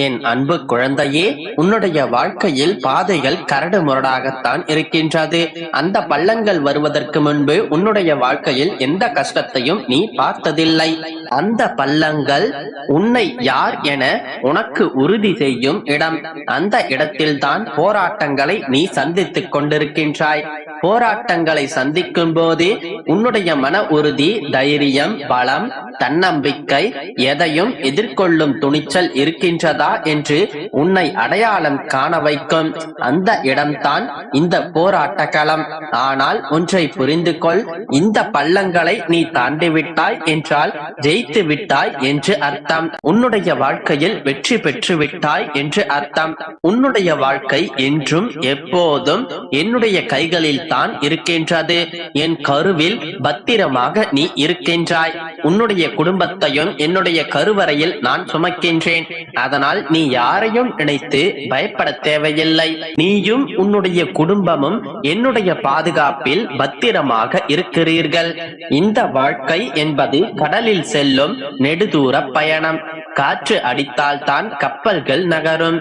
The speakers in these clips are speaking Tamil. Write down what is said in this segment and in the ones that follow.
என் அன்பு குழந்தையே உன்னுடைய வாழ்க்கையில் பாதைகள் கரடு முரடாகத்தான் இருக்கின்றது. அந்த பள்ளங்கள் வருவதற்கு முன்பு உன்னுடைய வாழ்க்கையில் எந்த கஷ்டத்தையும் நீ பார்த்ததில்லை. அந்த பள்ளங்கள் உன்னை யார் என உனக்கு உறுதி செய்யும் இடம். அந்த இடத்தில்தான் போராட்டங்களை நீ சந்தித்துக் கொண்டிருக்கின்றாய். போராட்டங்களை சந்திக்கும் போது உன்னுடைய மன உறுதி தைரியம் பலம் தன்னம்பிக்கை எதையும் எதிர்கொள்ளும் துணிச்சல் இருக்கின்றதா? என்று உன்னை அடையாளம் காண வைக்கும். அந்த இடம்தான் இந்த போராட்ட களம் ஆனால் ஒன்றை புரிந்து கொள் இந்த பள்ளங்களை நீ தாண்டிவிட்டாய் என்றால் ஜெயித்து விட்டாய் என்று அர்த்தம். உன்னுடைய வாழ்க்கையில் வெற்றி பெற்று விட்டாய் என்று அர்த்தம். உன்னுடைய வாழ்க்கை என்றும் எப்போதும் என்னுடைய கைகளில் தான் இருக்கின்றது. என் கருவில் பத்திரமாக நீ இருக்கின்றாய். உன்னுடைய குடும்பத்தையும் என்னுடைய கருவறையில் நான் சுமக்கின்றேன். அதனால் நீ யாரையும் நினைத்து பயப்பட தேவையில்லை. நீயும் உன்னுடைய குடும்பமும் என்னுடைய பாதுகாப்பில் பத்திரமாக இருக்கிறீர்கள். இந்த வாழ்க்கை என்பது கடலில் செல்லும் நெடுதூர பயணம். காற்று அடித்தால்தான் கப்பல்கள் நகரும்.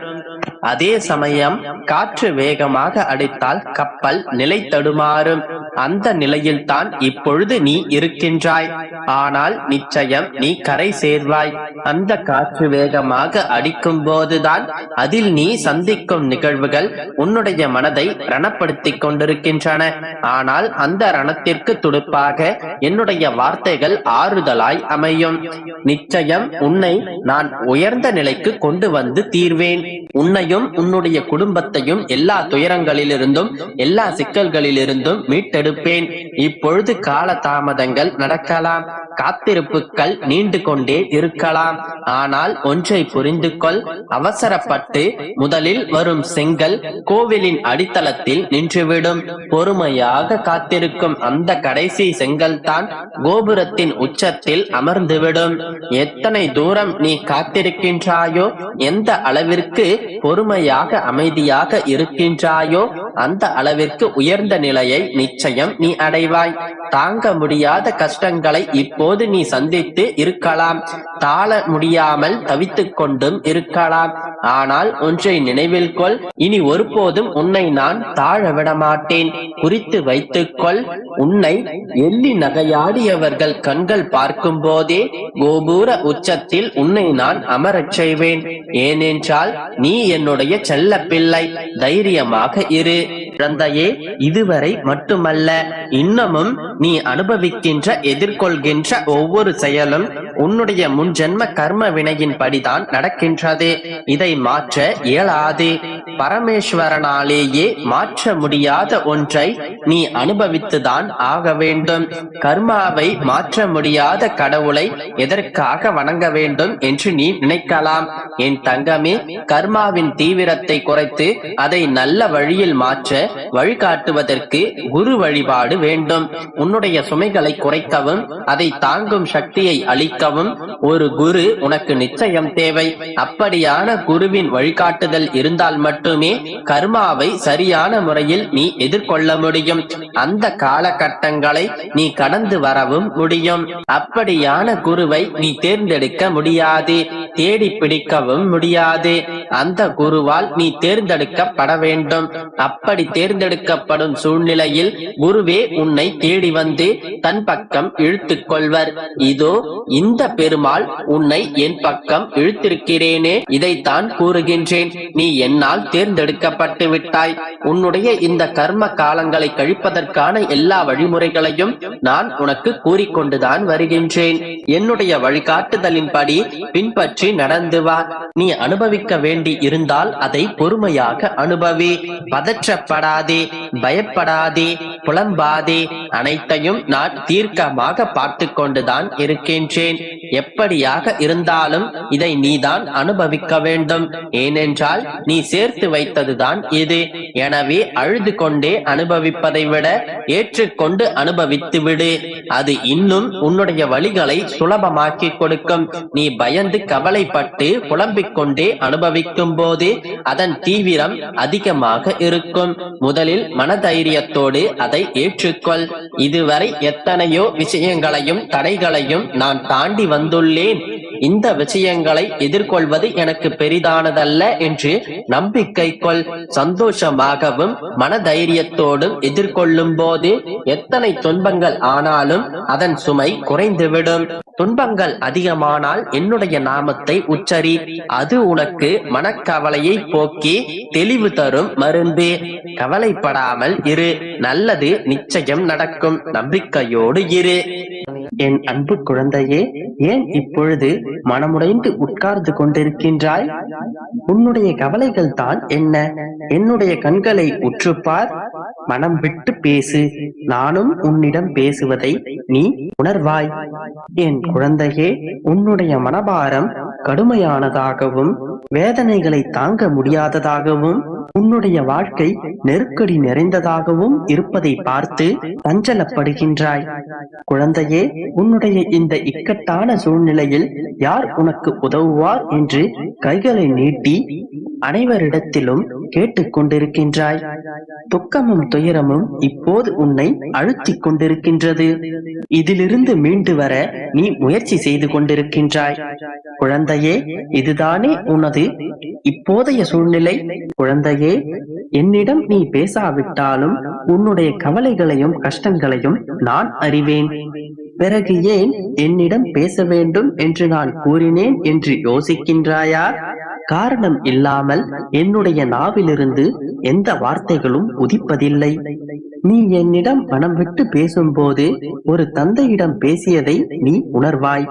அதே சமயம் காற்று வேகமாக அடித்தால் கப்பல் நிலை தடுமாறும் அந்த நிலையில்தான் இப்பொழுது நீ இருக்கின்றாய். ஆனால் நிச்சயம் நீ கரை சேர்வாய். அந்த காற்று வேகமாக அடிக்கும் போதுதான் அதில் நீ சந்திக்கும் நிகழ்வுகள் உன்னுடைய மனதை ரணப்படுத்திக் கொண்டிருக்கின்றன. ஆனால் அந்த ரணத்திற்கு துடுப்பாக என்னுடைய வார்த்தைகள் ஆறுதலாய் அமையும். நிச்சயம் உன்னை நான் உயர்ந்த நிலைக்கு கொண்டு வந்து தீர்வேன். உன்னையும் உன்னுடைய குடும்பத்தையும் எல்லா துயரங்களிலிருந்தும் எல்லா சிக்கல்களிலிருந்தும் எடுப்பேன். இப்பொழுது கால தாமதங்கள் நடக்கலாம். காத்திருப்புகள் நீண்டு கொண்டே இருக்கலாம். ஆனால் ஒன்றை புரிந்து கொள். அவசரப்பட்டு முதலில் வரும் செங்கல் கோவிலின் அடித்தளத்தில் நின்றுவிடும். பொறுமையாக காத்திருக்கும் அந்த கடைசி செங்கல் தான் கோபுரத்தின் உச்சத்தில் அமர்ந்துவிடும். எத்தனை தூரம் நீ காத்திருக்கின்றாயோ எந்த அளவிற்கு பொறுமையாக அமைதியாக இருக்கின்றாயோ அந்த அளவிற்கு உயர்ந்த நிலையை நிச்சயம் நீ அடைவாய். தாங்க முடியாத கஷ்டங்களை இப்போது நீ சந்தித்து இருக்கலாம். தாழ முடியாமல் தவித்துக் கொண்டும் இருக்கலாம். ஆனால் ஒன்றை நினைவில் கொள் இனி ஒருபோதும் உன்னை நான் தாழ விட மாட்டேன் குறித்து வைத்துக்கொள் உன்னை எள்ளி நகையாடியவர்கள் கண்கள் பார்க்கும் போதே கோபுர உச்சத்தில் உன்னை நான் அமரச் செய்வேன். ஏனென்றால் நீ என்னுடைய செல்ல பிள்ளை தைரியமாக இரு. குழந்தையே இதுவரை மட்டுமல்ல இன்னமும் நீ அனுபவிக்கின்ற எதிர்கொள்கின்ற ஒவ்வொரு செயலும் உன்னுடைய முன் ஜென்ம கர்ம வினையின் படிதான் நடக்கின்றது. இதை மாற்ற இயலாது. பரமேஸ்வரனாலேயே மாற்ற முடியாத ஒன்றை நீ அனுபவித்துதான் ஆக வேண்டும். கர்மாவை மாற்ற முடியாத கடவுளை எதற்காக வணங்க வேண்டும் என்று நீ நினைக்கலாம். என் தங்கமே கர்மாவின் தீவிரத்தை குறைத்து அதை நல்ல வழியில் மாற்ற வழிகாட்டுவதற்கு குரு வழிபாடு வேண்டும். உன்னுடைய சுமைகளை குறைக்கவும் அதை தாங்கும் சக்தியை அளிக்கவும் ஒரு குரு உனக்கு நிச்சயம் தேவை. அப்படியான குருவின் வழிகாட்டுதல் இருந்தால் மட்டுமே கர்மாவை சரியான முறையில் நீ எதிர்கொள்ள முடியும். அந்த காலகட்டங்களை நீ கடந்து வரவும் முடியும். அப்படியான குருவை நீ தேர்ந்தெடுக்க முடியாது. தேடி பிடிக்கவும் முடியாது. அந்த குருவால் நீ தேர்ந்தெடுக்கப்பட வேண்டும் அப்படி தேர்ந்தெடுக்கப்படும் சூழ்நிலையில் குருவே உன்னை தேடி வந்து தன் பக்கம் இழுத்துக் கொள்வர் இதோ இந்த பெருமாள் உன்னை என் பக்கம் இழுத்திருக்கிறேனே இதைத்தான் கூறுகின்றேன். நீ என்னால் தேர்ந்தெடுக்கப்பட்டு விட்டாய். உன்னுடைய இந்த கர்ம காலங்களை கழிப்பதற்கான எல்லா வழிமுறைகளையும் நான் உனக்கு கூறிக்கொண்டுதான் வருகின்றேன். என்னுடைய வழிகாட்டுதலின்படி பின்பற்றி நடந்து வா. நீ அனுபவிக்க வேண்டி இருந்தால் அதை பொறுமையாக அனுபவி. பதற்றப்படாதே பயப்படாதே புலம்பாதே. அனைத்தையும் நான் தீர்க்கமாக பார்த்து கொண்டுதான் இருக்கின்றேன். எப்படியாக இருந்தாலும் இதை நீதான் அனுபவிக்க வேண்டும். ஏனென்றால் நீ சேர்த்து வைத்ததுதான் இது. எனவே அழுது கொண்டே அனுபவிப்பதை விட ஏற்றுக்கொண்டு அனுபவித்து விடு. அது இன்னும் உன்னுடைய வழிகளை சுலபமாக்கி கொடுக்கும். நீ பயந்து கவலைப்பட்டு புலம்பிக் கொண்டே அனுபவிக்கும் போது அதன் தீவிரம் அதிகமாக இருக்கும். முதலில் மனதைரியத்தோடு அதை ஏற்றுக்கொள். இதுவரை எத்தனையோ விஷயங்களையும் தடைகளையும் நான் தாண்டி வந்து வந்துள்ளேன். இந்த விஷயங்களை எதிர்கொள்வது எனக்கு பெரிதானதல்ல என்று நம்பிக்கை கொள் சந்தோஷமாகவும் மனதைரியத்தோடும் எதிர்கொள்ளும் போது எத்தனை துன்பங்கள் ஆனாலும் அதன் சுமை குறைந்துவிடும். துன்பங்கள் அதிகமானால் என்னுடைய நாமத்தை உச்சரி அது உனக்கு மனக்கவலையை போக்கி தெளிவு தரும் மருந்து. கவலைப்படாமல் இரு நல்லது நிச்சயம் நடக்கும். நம்பிக்கையோடு இரு. என் அன்பு குழந்தையே ஏன் இப்பொழுது மனமுடைந்து உட்கார்ந்து கொண்டிருக்கின்றாய்? உன்னுடைய கவலைகள் தான் என்ன? என்னுடைய கண்களை உற்றுப்பார். மனம் விட்டு பேசு. நானும் உன்னிடம் பேசுவதை நீ உணர்வாய். என் குழந்தையே உன்னுடைய மனபாரம் கடுமையானதாகவும் வேதனைகளை தாங்க முடியாததாகவும் உன்னுடைய வாழ்க்கை நெருக்கடி நிறைந்ததாகவும் இருப்பதை பார்த்து தஞ்சலப்படுகின்றாய் குழந்தையே உன்னுடைய இந்த இக்கட்டான சூழ்நிலையில் யார் உனக்கு உதவுவார் என்று கைகளை நீட்டி அனைவரிடத்திலும் கேட்டுக் கொண்டிருக்கின்றாய் துக்கமும் துயரமும் இப்போது உன்னை அழுத்திக் கொண்டிருக்கின்றது இதிலிருந்து மீண்டு வர நீ முயற்சி செய்து கொண்டிருக்கின்றாய். குழந்தையே இதுதானே உனது இப்போதைய சூழ்நிலை. குழந்தையே என்னிடம் நீ பேசாவிட்டாலும் உன்னுடைய கவலைகளையும் கஷ்டங்களையும் நான் அறிவேன். பிறகு ஏன் என்னிடம் பேச வேண்டும் என்று நான் கூறினேன் என்று யோசிக்கின்றாயா? காரணம் இல்லாமல் என்னுடைய நாவிலிருந்து எந்த வார்த்தைகளும் உதிப்பதில்லை. நீ என்னிடம் மனம் விட்டு பேசும்போது ஒரு தந்தையிடம் பேசியதை நீ உணர்வாய்.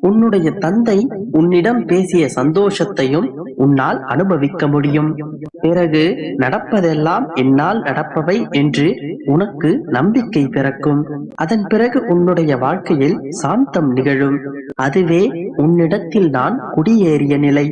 உன்னுடைய தந்தை உன்னிடம் பேசிய சந்தோஷத்தையும் உன்னால் அனுபவிக்க முடியும். பிறகு நடப்பதெல்லாம் என்னால் நடப்பவை என்று உனக்கு நம்பிக்கை பிறக்கும். அதன் பிறகு உன்னுடைய வாழ்க்கையில் சாந்தம் நிகழும். அதுவே உன்னிடத்தில் நான் குடியேறிய நிலை.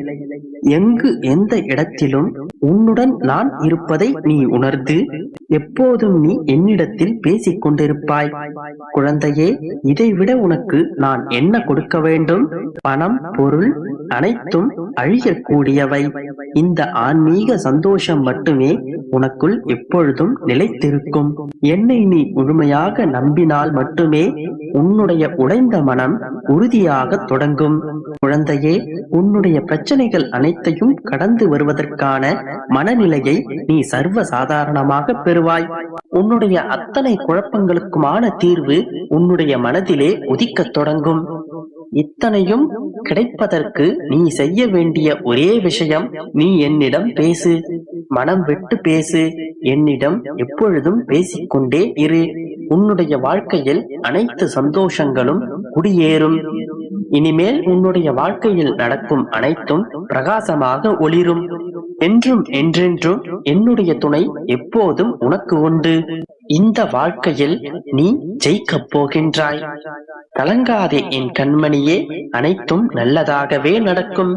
எங்கு எந்த இடத்திலும் உன்னுடன் நான் இருப்பதை நீ உணர்ந்து எப்போதும் நீ என்னிடத்தில் பேசிக் கொண்டிருப்பாய். குழந்தையே இதைவிட உனக்கு நான் என்ன கொடுக்க வேண்டும்? பணம் பொருள் அனைத்தும் அழியக்கூடியவை. இந்த ஆன்மீக சந்தோஷம் மட்டுமே உனக்குள் எப்பொழுதும் நிலைத்திருக்கும். என்னை நீ முழுமையாக நம்பினால் மட்டுமே உன்னுடைய உடைந்த மனம் உறுதியாக தொடங்கும். குழந்தையே உன்னுடைய பிரச்சனைகள் அனைத்தையும் கடந்து வருவதற்கான மனநிலையை நீ சர்வ சாதாரணமாக பெறுவாய். உன்னுடைய அத்தனை குழப்பங்களுக்குமான தீர்வு உன்னுடைய மனதிலே உதிக்கத் தொடங்கும். இத்தனையும் கிடைப்பதற்கு நீ செய்ய வேண்டிய ஒரே விஷயம் நீ என்னிடம் பேசு. மனம் விட்டு பேசு. என்னிடம் எப்பொழுதும் பேசிக்கொண்டே இரு. உன்னுடைய வாழ்க்கையில் அனைத்து சந்தோஷங்களும் குடியேறும். இனிமேல் உன்னுடைய வாழ்க்கையில் நடக்கும் அனைத்தும் பிரகாசமாக ஒளிரும். என்றும் என்றென்றும் என்னுடைய துணை எப்போதும் உனக்கு உண்டு. இந்த வாழ்க்கையில் நீ ஜெயிக்கப் போகின்றாய். கலங்காதே என் கண்மணியே அனைத்தும் நல்லதாகவே நடக்கும்.